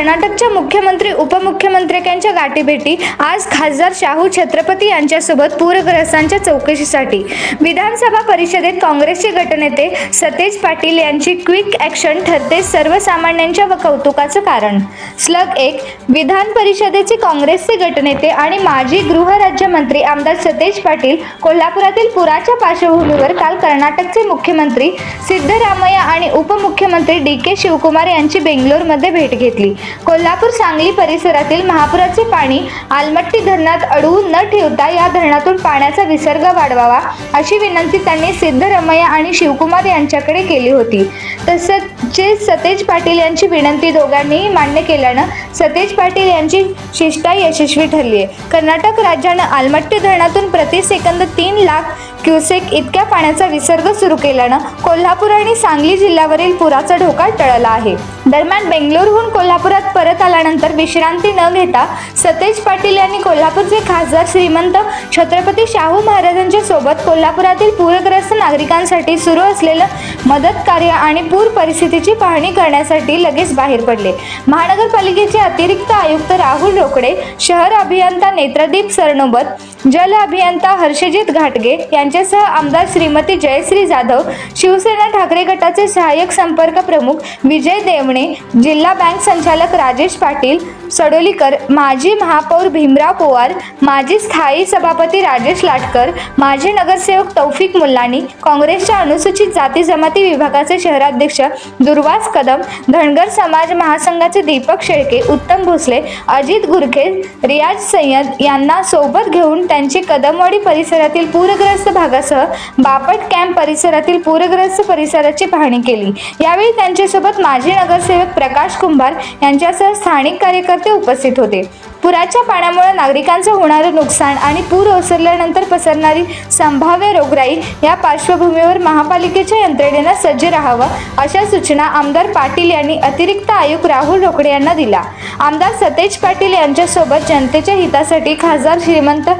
कर्नाटकच्या मुख्यमंत्री उपमुख्यमंत्र्यांच्या गाठीभेटी आज खासदार शाहू छत्रपती यांच्यासोबत पूरग्रस्तांच्या चौकशीसाठी. विधानसभा परिषदेत काँग्रेसचे गटनेते सतेज पाटील यांची क्विक ॲक्शन ठरते सर्वसामान्यांच्या व कौतुकाचं कारण. स्लग एक विधान परिषदेचे काँग्रेसचे गटनेते आणि माजी गृहराज्यमंत्री आमदार सतेज पाटील कोल्हापुरातील पुराच्या पार्श्वभूमीवर काल कर्नाटकचे मुख्यमंत्री सिद्धरामय्या आणि उपमुख्यमंत्री डी के शिवकुमार यांची बेंगलोरमध्ये भेट घेतली. कोल्हापूर सांगली परिसरातील महापुराचे पाणी आलमट्टी धरणात अडवून न ठेवता या धरणातून पाण्याचा विसर्ग वाढवावा अशी विनंती त्यांनी सिद्धरामय्या आणि शिवकुमार यांच्याकडे केली होती. तसंच जे सतेज पाटील यांची विनंती दोघांनीही मान्य केल्यानं सतेज पाटील यांची शिष्टा यशस्वी ठरली आहे. कर्नाटक राज्यानं आलमट्टी धरणातून प्रति सेकंद तीन लाख क्युसेक इतक्या पाण्याचा विसर्ग सुरू केल्यानं कोल्हापूर आणि सांगली जिल्ह्यावरील पुराचा धोका टळला आहे. दरम्यान बेंगलोरहून कोल्हापुरात परत आल्यानंतर विश्रांती न घेता सतेज पाटील यांनी कोल्हापूरचे खासदार श्रीमंत छत्रपती शाहू महाराजांच्या सोबत कोल्हापुरातील पूरग्रस्त नागरिकांसाठी सुरू असलेलं मदत कार्य आणि पूर परिस्थितीची पाहणी करण्यासाठी लगेच बाहेर पडले. महानगरपालिकेचे अतिरिक्त आयुक्त राहुल रोकडे शहर अभियंता नेत्रदीप सरनोबत जल अभियंता हर्षजित घाटगे यांच्यासह आमदार श्रीमती जयश्री जाधव शिवसेना ठाकरे गटाचे सहाय्यक संपर्क प्रमुख विजय देवणे जिल्हा बँक संचालक राजेश पाटील सडोलीकर माजी महापौर भीमराव पोवार माजी स्थायी सभापती राजेश लाटकर माजी नगरसेवक तौफिक मुल्लानी काँग्रेसच्या अनुसूचित जाती जमाती विभागाचे शहराध्यक्ष दुर्वास कदम धनगर समाज महासंघाचे दीपक शेळके उत्तम भोसले अजित गुरखे रियाज सय्यद यांना सोबत घेऊन त्यांची कदमवाडी परिसरातील पूरग्रस्त भागासह बापट कॅम्प परिसरातील पूरग्रस्त परिसराची पाहणी केली. यावेळी त्यांच्यासोबत माजी नगरसेवक प्रकाश कुंभार यांच्यासह स्थानिक कार्यकर्ते उपस्थित होते. पुराच्या पाण्यामुळे नागरिकांचं होणारं नुकसान आणि पूर ओसरल्यानंतर पसरणारी संभाव्य रोगराई या पार्श्वभूमीवर महापालिकेच्या यंत्रणेनं सज्ज राहावं अशा सूचना आमदार पाटील यांनी अतिरिक्त आयुक्त राहुल रोकडे यांना दिला आमदार सतेज पाटील यांच्यासोबत जनतेच्या हितासाठी खासदार श्रीमंत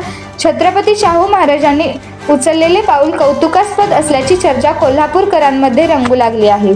छत्रपती शाहू महाराजांनी उचललेले पाऊल कौतुकास्पद असल्याची चर्चा कोल्हापूरकरांमध्ये रंगू लागली आहे.